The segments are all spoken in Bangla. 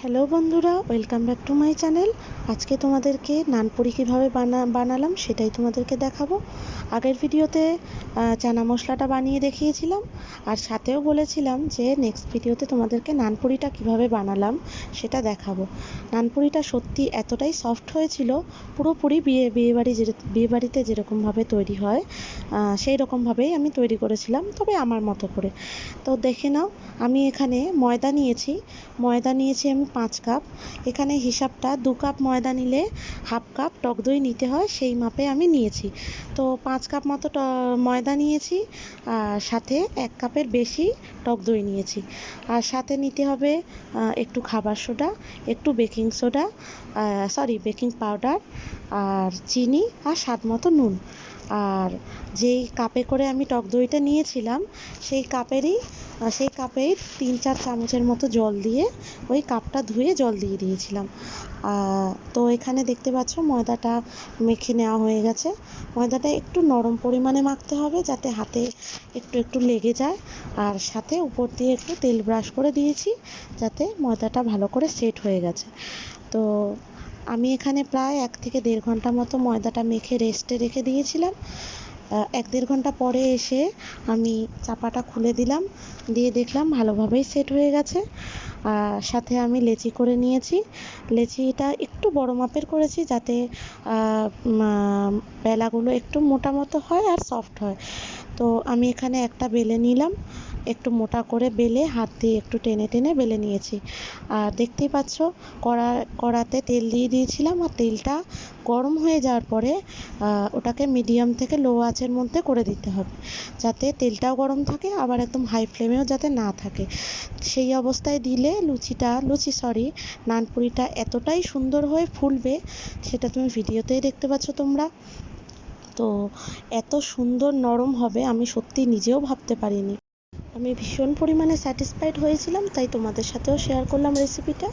হ্যালো বন্ধুরা, welcome back to my channel. আজকে তোমাদেরকে নানপুরি কীভাবে বানা, বানালাম সেটাই তোমাদেরকে দেখাবো। আগের ভিডিওতে চানা মশলাটা বানিয়ে দেখিয়েছিলাম, আর সাথেও বলেছিলাম যে নেক্সট ভিডিওতে তোমাদেরকে নানপুরিটা কীভাবে বানালাম সেটা দেখাবো। নানপুরিটা সত্যি এতটাই সফট হয়েছিল, পুরোপুরি বিয়ে, বিয়েবাড়ি যে বিয়েবাড়িতে যেরকমভাবে তৈরি হয় সেই রকমভাবেই আমি তৈরি করেছিলাম, তবে আমার মতো করে। তো দেখে নাও, আমি এখানে ময়দা নিয়েছি। ময়দা নিয়েছি আমি পাঁচ কাপ। এখানে হিসাবটা দু কাপ ময়দা নিলে হাফ কাপ টক দই নিতে হয়, সেই মাপে আমি নিয়েছি। তো পাঁচ কাপ মতো ময়দা নিয়েছি আর সাথে এক কাপের বেশি টক দই নিয়েছি। আর সাথে নিতে হবে একটু খাবার সোডা, একটু baking soda sorry, baking powder আর চিনি আর স্বাদ মতো নুন। আর যেই কাপে করে আমি টক দইটা নিয়েছিলাম, সেই কাপেরই সেই কাপেই তিন চার চামচের মতো জল দিয়ে ওই কাপটা ধুয়ে জল দিয়ে দিয়েছিলাম। তো এখানে দেখতে পাচ্ছ ময়দাটা মেখে নেওয়া হয়ে গেছে। ময়দাটা একটু নরম পরিমাণে মাখতে হবে যাতে হাতে একটু একটু লেগে যায়। আর সাথে উপর দিয়ে একটু তেল ব্রাশ করে দিয়েছি যাতে ময়দাটা ভালো করে সেট হয়ে গেছে। তো আমি এখানে প্রায় এক থেকে দেড় ঘণ্টা মতো ময়দাটা মেখে রেস্টে রেখে দিয়েছিলাম। এক দেড় ঘণ্টা পরে এসে আমি চাপাটা খুলে দিলাম, দিয়ে দেখলাম ভালোভাবেই সেট হয়ে গেছে। আর সাথে আমি লেচি করে নিয়েছি। লেচিটা একটু বড় মাপের করেছি যাতে বেলাগুলো একটু মোটা মতো হয় আর সফট হয়। তো আমি এখানে একটা বেলে নিলাম। একটু মোটা করে বেলে, হাত দিয়ে একটু টেনে টেনে বেলে নিয়েছি। আর দেখতেই পাচ্ছ, কড়া, কড়াতে তেল দিয়ে দিয়েছিলাম আর তেলটা গরম হয়ে যাওয়ার পরে ওটাকে মিডিয়াম থেকে লো আঁচের মধ্যে করে দিতে হবে। যাতে তেলটাও গরম থাকে, আবার একদম হাই ফ্লেমেও যাতে না থাকে। সেই অবস্থায় দিলে লুচিটা, লুচি সরি নানপুরিটা এতটাই সুন্দর হয়ে ফুলবে, সেটা তুমি ভিডিওতেই দেখতে পাচ্ছ তোমরা। তো এত সুন্দর নরম হবে, আমি সত্যি নিজেও ভাবতে পারিনি। আমি ভীষণ পরিমাণে স্যাটিসফাইড হয়েছিলাম, তাই তোমাদের সাথেও শেয়ার করলাম রেসিপিটা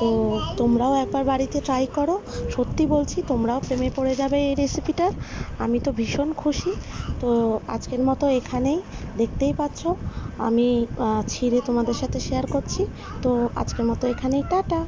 তো তোমরাও একবার বাড়িতে ট্রাই করো। সত্যি বলছি, তোমরাও প্রেমে পড়ে যাবে এই রেসিপিটার আমি তো ভীষণ খুশি। তো আজকের মতো এখানেই দেখতেই পাচ্ছ, আমি ছিঁড়ে তোমাদের সাথে শেয়ার করছি। তো আজকের মতো এখানেই, টাটা!